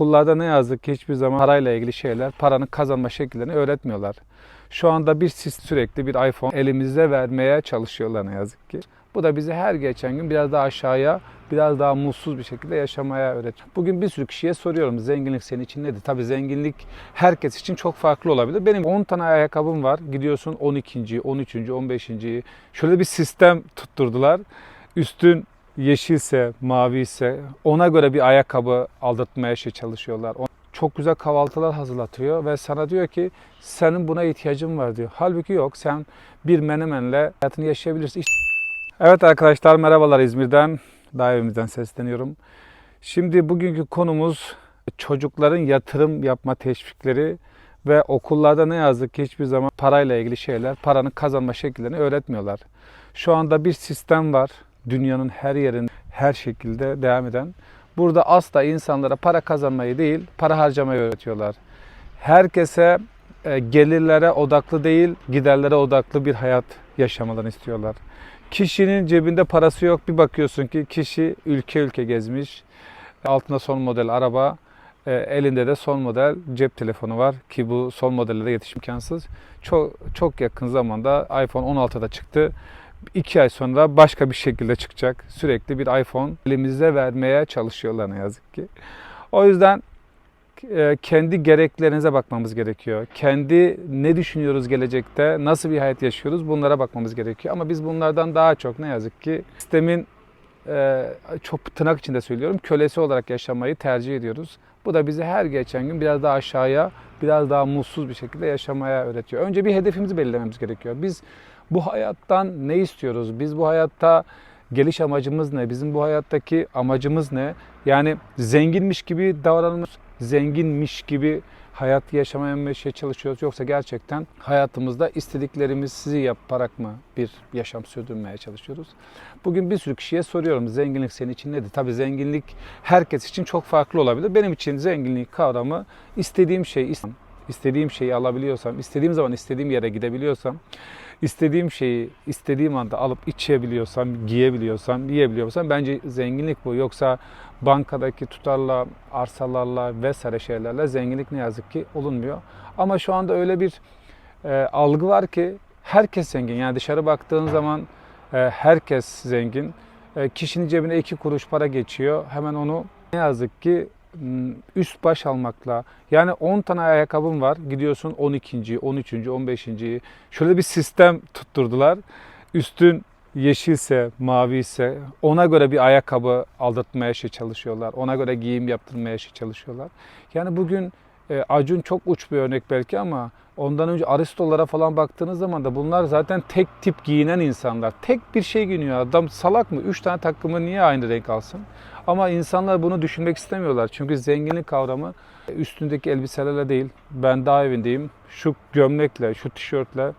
okullarda ne yazık ki hiçbir zaman parayla ilgili şeyler, paranın kazanma şekillerini öğretmiyorlar. Şu anda bir sis- sürekli bir iPhone elimizde vermeye çalışıyorlar ne yazık ki. Bu da bizi her geçen gün biraz daha aşağıya, biraz daha mutsuz bir şekilde yaşamaya öğretiyor. Bugün bir sürü kişiye soruyorum zenginlik senin için nedir? Tabii zenginlik herkes için çok farklı olabilir. Benim 10 tane ayakkabım var. Gidiyorsun 12. 13. 15. Şöyle bir sistem tutturdular. Üstün yeşilse, mavi ise ona göre bir ayakkabı aldırtmaya şey çalışıyorlar. Çok güzel kahvaltılar hazırlatıyor ve sana diyor ki senin buna ihtiyacın var diyor. Halbuki yok. Sen bir menemenle hayatını yaşayabilirsin. Evet arkadaşlar merhabalar İzmir'den. Daha evimizden sesleniyorum. Şimdi bugünkü konumuz çocukların yatırım yapma teşvikleri ve okullarda ne yazık ki hiçbir zaman parayla ilgili şeyler, paranın kazanma şekillerini öğretmiyorlar. Şu anda bir sistem var. Dünyanın her yerinde her şekilde devam eden. Burada asla insanlara para kazanmayı değil, para harcamayı öğretiyorlar. Herkese e, gelirlere odaklı değil, giderlere odaklı bir hayat yaşamalarını istiyorlar. Kişinin cebinde parası yok. Bir bakıyorsun ki kişi ülke ülke gezmiş. Altında son model araba, e, elinde de son model cep telefonu var ki bu son modelle de yetişim imkansız. Çok çok yakın zamanda iPhone 16'da çıktı. İki ay sonra başka bir şekilde çıkacak. Sürekli bir iPhone elimizde vermeye çalışıyorlar ne yazık ki. O yüzden e, kendi gereklerinize bakmamız gerekiyor. Kendi ne düşünüyoruz gelecekte, nasıl bir hayat yaşıyoruz bunlara bakmamız gerekiyor. Ama biz bunlardan daha çok ne yazık ki sistemin e, çok tırnak içinde söylüyorum kölesi olarak yaşamayı tercih ediyoruz. Bu da bizi her geçen gün biraz daha aşağıya, biraz daha mutsuz bir şekilde yaşamaya öğretiyor. Önce bir hedefimizi belirlememiz gerekiyor. Biz bu hayattan ne istiyoruz? Biz bu hayatta geliş amacımız ne? Bizim bu hayattaki amacımız ne? Yani zenginmiş gibi davranıyoruz, zenginmiş gibi hayat yaşamaya mı şey çalışıyoruz yoksa gerçekten hayatımızda istediklerimizi yaparak mı bir yaşam sürdürmeye çalışıyoruz? Bugün bir sürü kişiye soruyorum zenginlik senin için nedir? Tabii zenginlik herkes için çok farklı olabilir. Benim için zenginlik kavramı istediğim şey, istediğim şeyi alabiliyorsam, istediğim zaman istediğim yere gidebiliyorsam, istediğim şeyi istediğim anda alıp içebiliyorsam, giyebiliyorsam, yiyebiliyorsam bence zenginlik bu. Yoksa bankadaki tutarla, arsalarla vesaire şeylerle zenginlik ne yazık ki olunmuyor. Ama şu anda öyle bir e, algı var ki herkes zengin. Yani dışarı baktığın zaman e, herkes zengin. E, kişinin cebine iki kuruş para geçiyor. Hemen onu ne yazık ki üst baş almakla yani 10 tane ayakkabım var. Gidiyorsun 12. 13. 15. Şöyle bir sistem tutturdular. Üstün yeşilse, mavi ise ona göre bir ayakkabı aldırtmaya şey çalışıyorlar. Ona göre giyim yaptırmaya şey çalışıyorlar. Yani bugün e, Acun çok uç bir örnek belki ama ondan önce Aristolara falan baktığınız zaman da bunlar zaten tek tip giyinen insanlar. Tek bir şey giyiniyor. Adam salak mı? Üç tane takımı niye aynı renk alsın? Ama insanlar bunu düşünmek istemiyorlar. Çünkü zenginlik kavramı üstündeki elbiselerle değil. Ben daha evindeyim. Şu gömlekle, şu tişörtle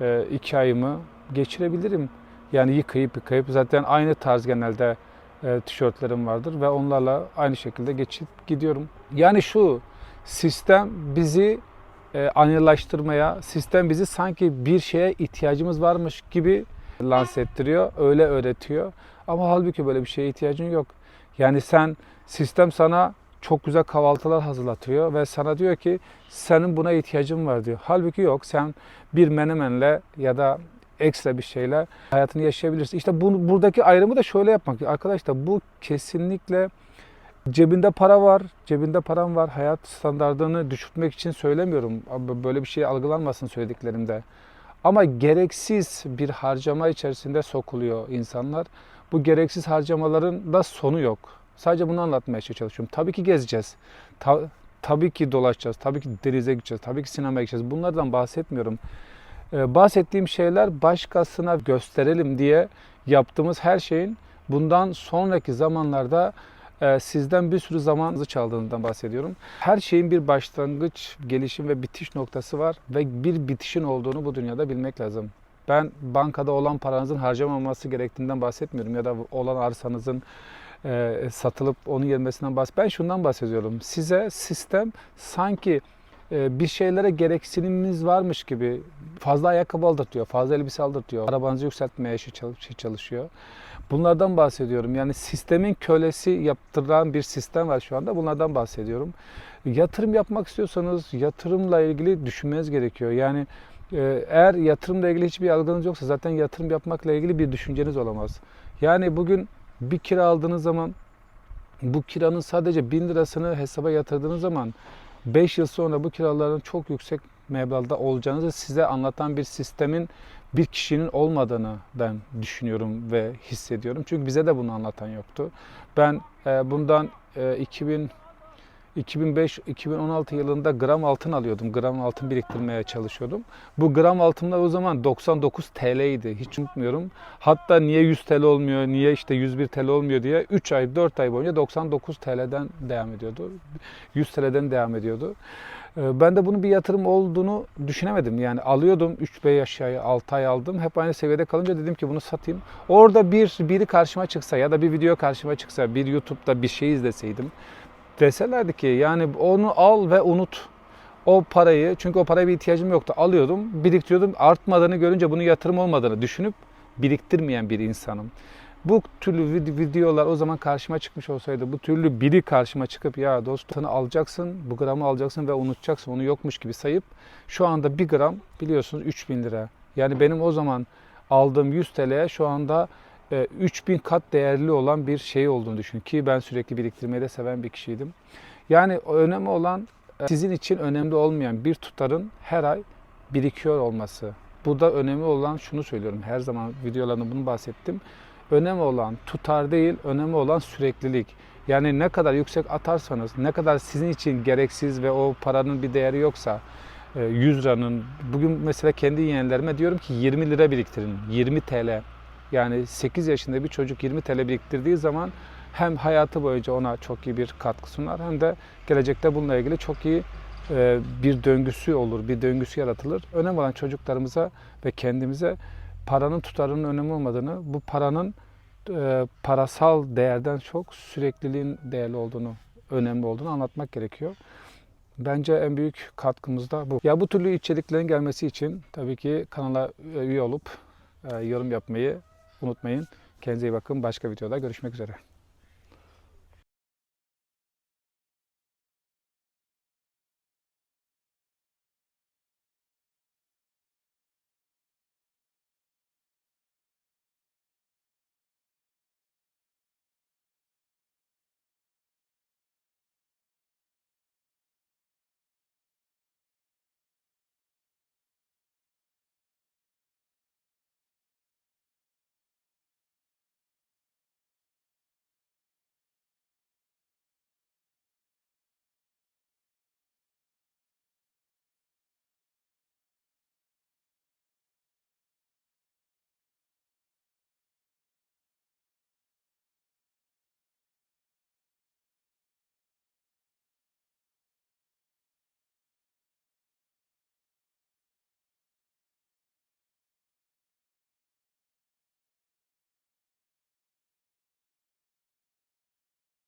e, iki ayımı geçirebilirim. Yani yıkayıp yıkayıp zaten aynı tarz genelde e, tişörtlerim vardır ve onlarla aynı şekilde geçip gidiyorum. Yani şu sistem bizi e, anyılaştırmaya, sistem bizi sanki bir şeye ihtiyacımız varmış gibi lanse ettiriyor, öyle öğretiyor. Ama halbuki böyle bir şeye ihtiyacın yok. Yani sen sistem sana çok güzel kahvaltılar hazırlatıyor ve sana diyor ki senin buna ihtiyacın var diyor. Halbuki yok. Sen bir menemenle ya da ekstra bir şeyle hayatını yaşayabilirsin. İşte bu, buradaki ayrımı da şöyle yapmak. Arkadaşlar bu kesinlikle cebinde para var, cebinde param var. Hayat standartını düşürtmek için söylemiyorum. Böyle bir şey algılanmasın söylediklerimde. Ama gereksiz bir harcama içerisinde sokuluyor insanlar. Bu gereksiz harcamaların da sonu yok. Sadece bunu anlatmaya çalışıyorum. Tabii ki gezeceğiz. Ta- tabii ki dolaşacağız. Tabii ki denize gideceğiz. Tabii ki sinemaya gideceğiz. Bunlardan bahsetmiyorum. Ee, bahsettiğim şeyler başkasına gösterelim diye yaptığımız her şeyin bundan sonraki zamanlarda sizden bir sürü zamanınızı çaldığından bahsediyorum. Her şeyin bir başlangıç, gelişim ve bitiş noktası var ve bir bitişin olduğunu bu dünyada bilmek lazım. Ben bankada olan paranızın harcamaması gerektiğinden bahsetmiyorum ya da olan arsanızın e, satılıp onun yenmesinden bahs. Ben şundan bahsediyorum. Size sistem sanki bir şeylere gereksiniminiz varmış gibi fazla ayakkabı aldırtıyor, fazla elbise aldırtıyor, arabanızı yükseltmeye şey şey çalışıyor. Bunlardan bahsediyorum. Yani sistemin kölesi yaptıran bir sistem var şu anda. Bunlardan bahsediyorum. Yatırım yapmak istiyorsanız yatırımla ilgili düşünmeniz gerekiyor. Yani e, eğer yatırımla ilgili hiçbir algınız yoksa zaten yatırım yapmakla ilgili bir düşünceniz olamaz. Yani bugün bir kira aldığınız zaman bu kiranın sadece 1000 lirasını hesaba yatırdığınız zaman 5 yıl sonra bu kiraların çok yüksek meblağda olacağınızı size anlatan bir sistemin bir kişinin olmadığını ben düşünüyorum ve hissediyorum. Çünkü bize de bunu anlatan yoktu. Ben e, bundan e, 2000 2005-2016 yılında gram altın alıyordum. Gram altın biriktirmeye çalışıyordum. Bu gram altınlar o zaman 99 TL'ydi. Hiç unutmuyorum. Hatta niye 100 TL olmuyor, niye işte 101 TL olmuyor diye 3 ay, 4 ay boyunca 99 TL'den devam ediyordu. 100 TL'den devam ediyordu. Ee, Ben de bunun bir yatırım olduğunu düşünemedim. Yani alıyordum 3-5 ay, 6 ay aldım. Hep aynı seviyede kalınca dedim ki bunu satayım. Orada bir biri karşıma çıksa ya da bir video karşıma çıksa, bir YouTube'da bir şey izleseydim deselerdi ki yani onu al ve unut. O parayı çünkü o paraya bir ihtiyacım yoktu. Alıyordum, biriktiriyordum. Artmadığını görünce bunun yatırım olmadığını düşünüp biriktirmeyen bir insanım. Bu türlü vid- videolar o zaman karşıma çıkmış olsaydı, bu türlü biri karşıma çıkıp ya dostunu alacaksın, bu gramı alacaksın ve unutacaksın, onu yokmuş gibi sayıp şu anda bir gram biliyorsunuz 3000 lira. Yani benim o zaman aldığım 100 TL'ye şu anda 3000 kat değerli olan bir şey olduğunu düşünün ki ben sürekli biriktirmeyi de seven bir kişiydim. Yani önemli olan e, sizin için önemli olmayan bir tutarın her ay birikiyor olması. Burada önemli olan şunu söylüyorum. Her zaman videolarında bunu bahsettim. Önemli olan tutar değil, önemli olan süreklilik. Yani ne kadar yüksek atarsanız, ne kadar sizin için gereksiz ve o paranın bir değeri yoksa, e, 100 liranın, bugün mesela kendi yeğenlerime diyorum ki 20 lira biriktirin, 20 TL. Yani 8 yaşında bir çocuk 20 TL biriktirdiği zaman hem hayatı boyunca ona çok iyi bir katkı sunar hem de gelecekte bununla ilgili çok iyi e, bir döngüsü olur, bir döngüsü yaratılır. Önemli olan çocuklarımıza ve kendimize paranın tutarının önemi olmadığını, bu paranın e, parasal değerden çok sürekliliğin değerli olduğunu, önemli olduğunu anlatmak gerekiyor. Bence en büyük katkımız da bu. Ya bu türlü içeriklerin gelmesi için tabii ki kanala üye olup e, yorum yapmayı unutmayın. Kendinize iyi bakın. Başka videoda görüşmek üzere.